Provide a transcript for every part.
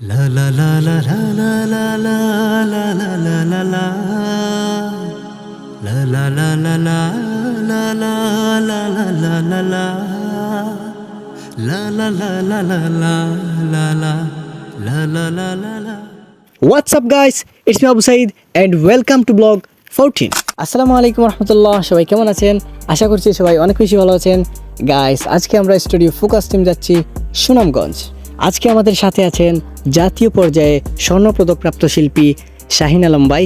La la la la la la la la la la la la la La la la la la la la la la la la la La la la la la la la la La la la la la what's up guys it's me Abu Saeed and welcome to blog fourteen আসসালামু আলাইকুম রহমতুল্লাহ সবাই কেমন আছেন আশা করছি সবাই অনেক বেশি ভালো আছেন গাইস আজকে আমরা স্টুডিও ফোকাস টিম যাচ্ছি সুনামগঞ্জ আজকে আমাদের সাথে আছেন জাতীয় পর্যায়ে স্বর্ণপদকপ্রাপ্ত শিল্পী শাহিন আলম ভাই,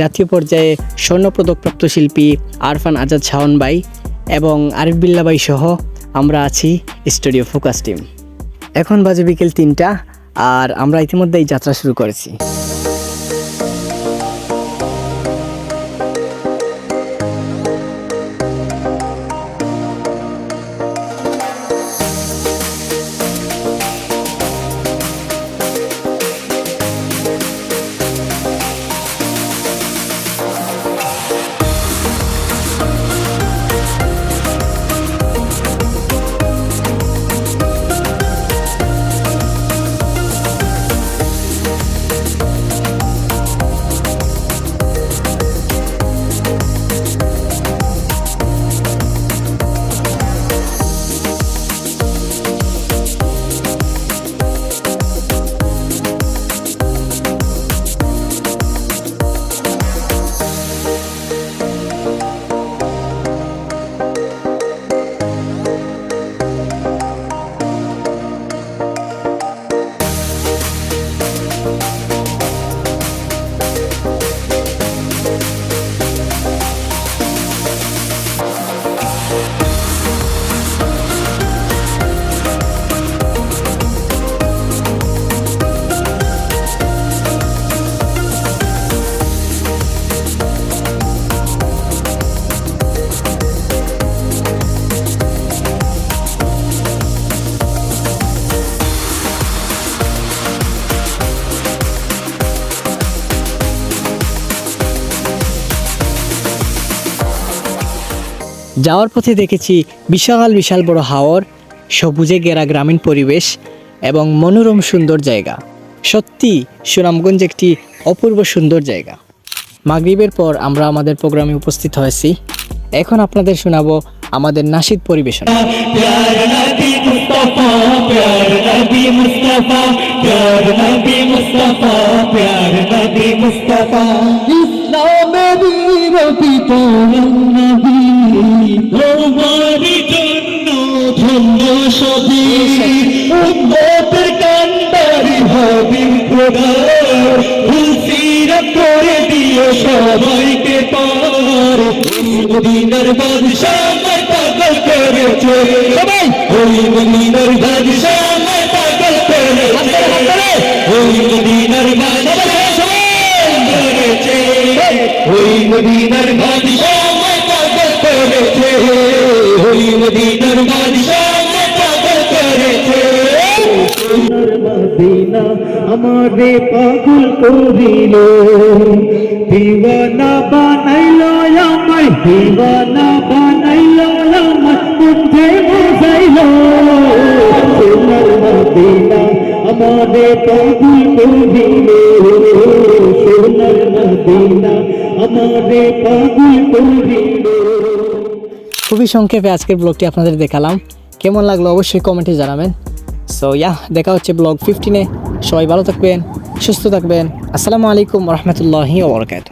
জাতীয় পর্যায়ে স্বর্ণপদকপ্রাপ্ত শিল্পী আরফান আজাদ শাহন ভাই এবং আরিফ বিল্লা ভাই সহ আমরা আছি স্টুডিও ফোকাস টিম। এখন বাজে বিকেল তিনটা, আর আমরা ইতিমধ্যেই যাত্রা শুরু করেছি। যাওয়ার পথে দেখেছি বিশাল বিশাল বড় হাওর সবুজে গেরা গ্রামীণ পরিবেশ এবং মনোরম সুন্দর জায়গা। সত্যি সুনামগঞ্জ একটি অপূর্ব সুন্দর জায়গা। মাগরীবের পর আমরা আমাদের প্রোগ্রামে উপস্থিত হয়েছি। এখন আপনাদের শোনাবো আমাদের নাসিদ পরিবেশন। ইসলামের সবই উম্মতের কান্ডারি হবি খোদা হুসিরত করে দিও সবাইকে পার। মদিনার বাদশাহ আমায় পাগল করেছে সবাই। ওই মদিনার বাদশাহ আমায় পাগল করেছে ওই মদিনার বাদশাহ করেছে ওই মদিনার বাদশাহ আমায় পাগল করেছে ওই মদিনার বাদশাহ মদিনা আমারে পাগল করিল। দিওয়ানা বানাইল আমায়, দিওয়ানা বানাইল আমায় কোঠে বসাইল সোনার মদিনা আমারে পাগল করিল। সোনার মদিনা আমারে পাগল করিল। খুবই সংক্ষেপে আজকের ব্লগটি আপনাদের দেখালাম। কেমন লাগল অবশ্যই কমেন্টে জানাবেন। সো ইয়া দেখা হচ্ছে ব্লগ ফিফটিনে সবাই ভালো থাকবেন, সুস্থ থাকবেন। আসসালামু আলাইকুম রহমতুল্লাহি ওবরকাত